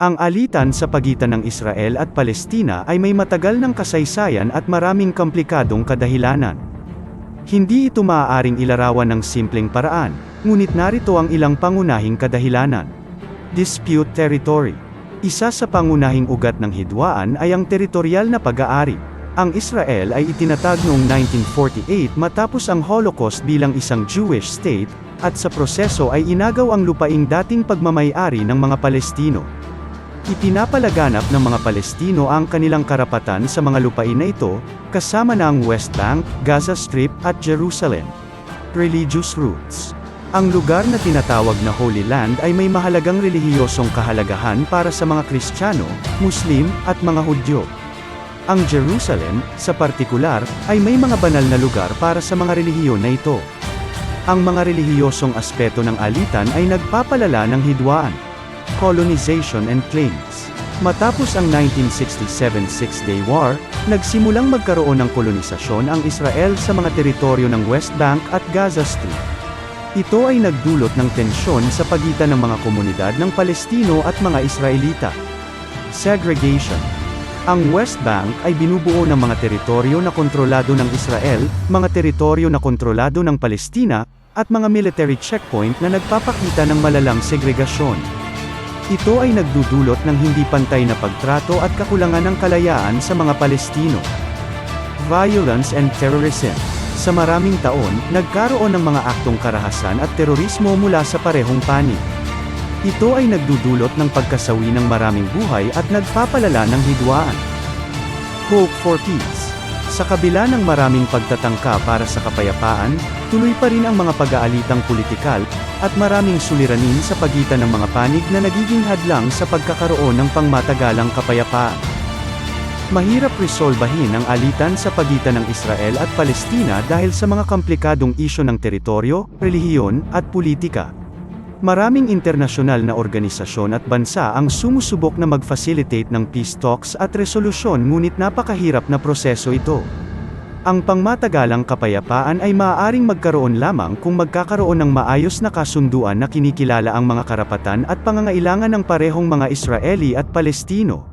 Ang alitan sa pagitan ng Israel at Palestina ay may matagal ng kasaysayan at maraming komplikadong kadahilanan. Hindi ito maaaring ilarawan ng simpleng paraan, ngunit narito ang ilang pangunahing kadahilanan. Dispute Territory Isa sa pangunahing ugat ng hidwaan ay ang teritorial na pag-aari. Ang Israel ay itinatag noong 1948 matapos ang Holocaust bilang isang Jewish state, at sa proseso ay inagaw ang lupaing dating pagmamayari ng mga Palestino. Ipinapalaganap ng mga Palestino ang kanilang karapatan sa mga lupain na ito, kasama na ang West Bank, Gaza Strip, at Jerusalem. Religious Roots Ang lugar na tinatawag na Holy Land ay may mahalagang relihiyosong kahalagahan para sa mga Kristiyano, Muslim, at mga Hudyo. Ang Jerusalem, sa partikular, ay may mga banal na lugar para sa mga relihiyon na ito. Ang mga relihiyosong aspeto ng alitan ay nagpapalala ng hidwaan. Colonization and Claims Matapos ang 1967 Six-Day War, nagsimulang magkaroon ng kolonisasyon ang Israel sa mga teritoryo ng West Bank at Gaza Strip. Ito ay nagdulot ng tensyon sa pagitan ng mga komunidad ng Palestino at mga Israelita. Segregation Ang West Bank ay binubuo ng mga teritoryo na kontrolado ng Israel, mga teritoryo na kontrolado ng Palestina, at mga military checkpoint na nagpapakita ng malalang segregasyon. Ito ay nagdudulot ng hindi pantay na pagtrato at kakulangan ng kalayaan sa mga Palestino. Violence and Terrorism Sa maraming taon, nagkaroon ng mga aktong karahasan at terorismo mula sa parehong panig. Ito ay nagdudulot ng pagkasawi ng maraming buhay at nagpapalala ng hidwaan. Hope for Peace Sa kabila ng maraming pagtatangka para sa kapayapaan, tuloy pa rin ang mga pag-aalitang politikal, at maraming suliranin sa pagitan ng mga panig na nagiging hadlang sa pagkakaroon ng pangmatagalang kapayapaan. Mahirap resolbahin ang alitan sa pagitan ng Israel at Palestina dahil sa mga komplikadong isyo ng teritoryo, relihiyon, at politika. Maraming internasyonal na organisasyon at bansa ang sumusubok na mag-facilitate ng peace talks at resolusyon ngunit napakahirap na proseso ito. Ang pangmatagalang kapayapaan ay maaaring magkaroon lamang kung magkakaroon ng maayos na kasunduan na kinikilala ang mga karapatan at pangangailangan ng parehong mga Israeli at Palestino.